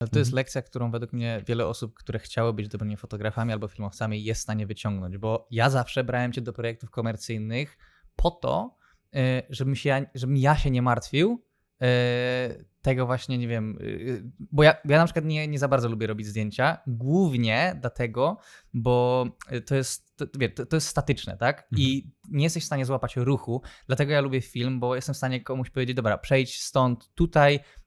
Ale to jest Mhm. lekcja, którą według mnie wiele osób, które chciały być dobrymi fotografami albo filmowcami, jest w stanie wyciągnąć, bo ja zawsze brałem cię do projektów komercyjnych po to, e, żebym, się, żebym ja się nie martwił e, tego właśnie, nie wiem, e, bo ja, ja na przykład nie, nie za bardzo lubię robić zdjęcia, głównie dlatego, bo to jest, to, to, jest statyczne, tak? I nie jesteś w stanie złapać ruchu, dlatego ja lubię film, bo jestem w stanie komuś powiedzieć, dobra, przejdź stąd tutaj y,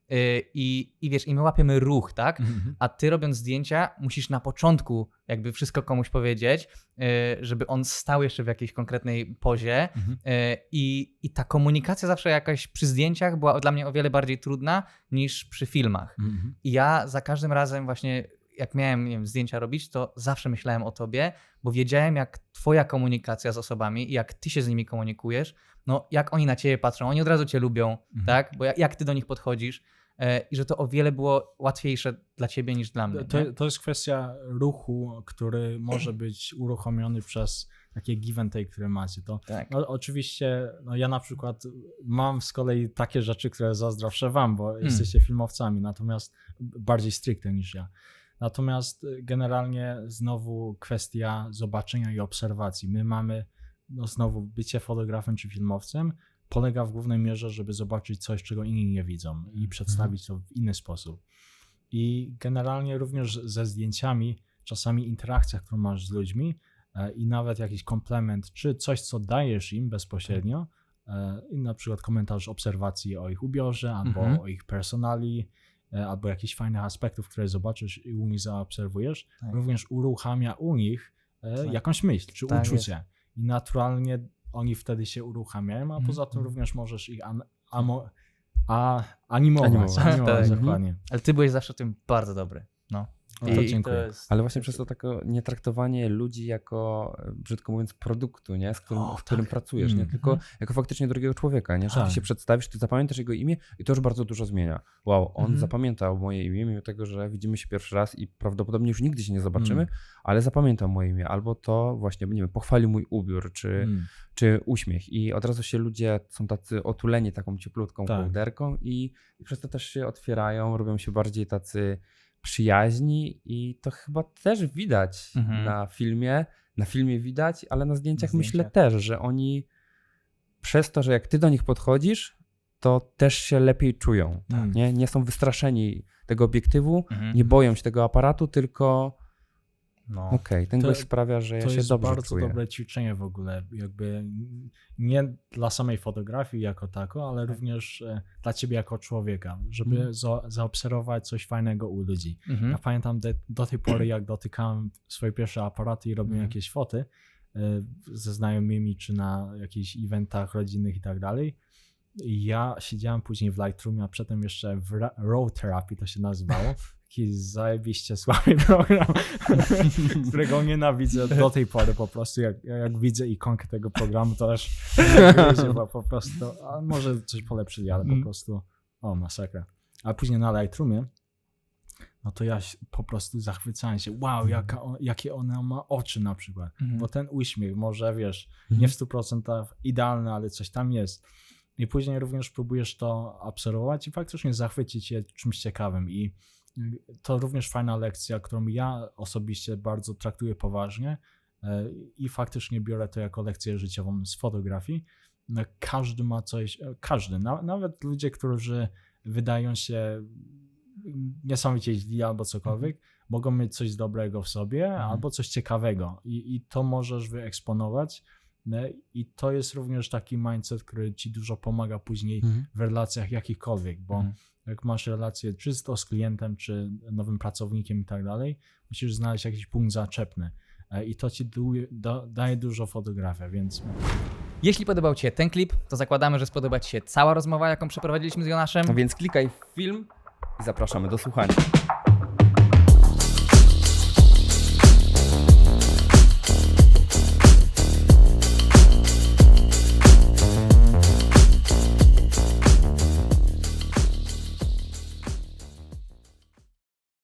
i, i wiesz, i my łapiemy ruch, tak? Mhm. A ty robiąc zdjęcia, musisz na początku jakby wszystko komuś powiedzieć, y, żeby on stał jeszcze w jakiejś konkretnej pozie. Mhm. y, I, I ta komunikacja zawsze jakaś przy zdjęciach była dla mnie o wiele bardziej trudna niż przy filmach. Mhm. I ja za każdym razem właśnie, jak miałem wiem, zdjęcia robić, to zawsze myślałem o tobie, bo wiedziałem, jak twoja komunikacja z osobami, jak ty się z nimi komunikujesz, no jak oni na ciebie patrzą, oni od razu cię lubią, Mhm. tak? Bo jak, jak ty do nich podchodzisz e, i że to o wiele było łatwiejsze dla ciebie niż dla mnie. nie? To, to jest kwestia ruchu, który może być uruchomiony przez takie give and take, które macie. To tak. no, oczywiście, no ja na przykład mam z kolei takie rzeczy, które zazdroszczę wam, bo Hmm. jesteście filmowcami, natomiast bardziej stricte niż ja. Natomiast y, generalnie znowu kwestia zobaczenia i obserwacji. My mamy, no znowu, bycie fotografem czy filmowcem polega w głównej mierze, żeby zobaczyć coś, czego inni nie widzą i przedstawić to w inny sposób. I generalnie również ze zdjęciami, czasami interakcja, którą masz z ludźmi e, i nawet jakiś komplement, czy coś, co dajesz im bezpośrednio, e, na przykład komentarz obserwacji o ich ubiorze, albo Mhm. o ich personali, albo jakichś fajnych aspektów, które zobaczysz i u nich zaobserwujesz, Tak. również uruchamia u nich e, Tak. jakąś myśl czy Tak uczucie. I naturalnie oni wtedy się uruchamiają, a Mhm. poza tym również możesz ich an, amo, a, animować. Animować. animować Tak. dokładnie. Ale ty byłeś zawsze tym bardzo dobry. No. No to I dziękuję. jest- Ale właśnie przez to takie nietraktowanie ludzi jako, e, brzydko mówiąc, produktu, nie? Z którym, O, w którym tak. pracujesz, nie? Mm. Tylko jako faktycznie drugiego człowieka, nie? Że Tak. ty się przedstawisz, ty zapamiętasz jego imię i to już bardzo dużo zmienia. Wow, on Mhm. zapamiętał moje imię, mimo tego, że widzimy się pierwszy raz i prawdopodobnie już nigdy się nie zobaczymy, Mm. ale zapamiętał moje imię. Albo to właśnie, nie wiem, pochwalił mój ubiór, czy, Mm. czy uśmiech. I od razu się ludzie są tacy otuleni taką cieplutką Tak. kołderką i, i przez to też się otwierają, robią się bardziej tacy przyjaźni i to chyba też widać Mhm. na filmie. Na filmie widać, ale na zdjęciach myślę też, że oni przez to, że jak ty do nich podchodzisz, to też się lepiej czują. Tak. Nie, nie są wystraszeni tego obiektywu, Mhm. nie boją się tego aparatu, tylko No. okej, ten To- gość sprawia, że ja To się jest dobrze bardzo czuję. dobre ćwiczenie w ogóle, jakby nie dla samej fotografii jako tako, ale również e, dla ciebie jako człowieka, żeby Mhm. za, zaobserwować coś fajnego u ludzi. Mhm. Ja pamiętam de, do tej pory, jak dotykałem swoje pierwsze aparaty i robiłem Mhm. jakieś foty e, ze znajomymi, czy na jakichś eventach rodzinnych i tak dalej. Ja siedziałem później w Lightroomie, a przedtem jeszcze w Ra- Raw Therapy to się nazywało. Taki zajebiście słaby program, którego nienawidzę do tej pory po prostu. Jak, jak widzę ikonkę tego programu, to aż bo po prostu, a może coś polepszyli, ale po Mm. prostu, o masakra. A później na Lightroomie, no to ja po prostu zachwycałem się, wow, jaka on, jakie ona ma oczy na przykład. Mhm. Bo ten uśmiech może, wiesz, Mhm. nie w 100% idealny, ale coś tam jest. I później również próbujesz to obserwować i faktycznie zachwycić się czymś ciekawym. I to również fajna lekcja, którą ja osobiście bardzo traktuję poważnie e, i faktycznie biorę to jako lekcję życiową z fotografii. No, Każdy ma coś, e, każdy, na, nawet ludzie, którzy wydają się niesamowicie źli albo cokolwiek, mogą mieć coś dobrego w sobie Mhm. albo coś ciekawego i, i to możesz wyeksponować. I to jest również taki mindset, który ci dużo pomaga później Mhm. w relacjach jakichkolwiek, bo Mhm. jak masz relację czy to z klientem, czy nowym pracownikiem i tak dalej, musisz znaleźć jakiś punkt zaczepny. E, I to ci du- da, daje dużo fotografia, więc Jeśli podobał Ci się ten klip, to zakładamy, że spodoba Ci się cała rozmowa, jaką przeprowadziliśmy z Jonaszem. No więc klikaj w film i zapraszamy do słuchania.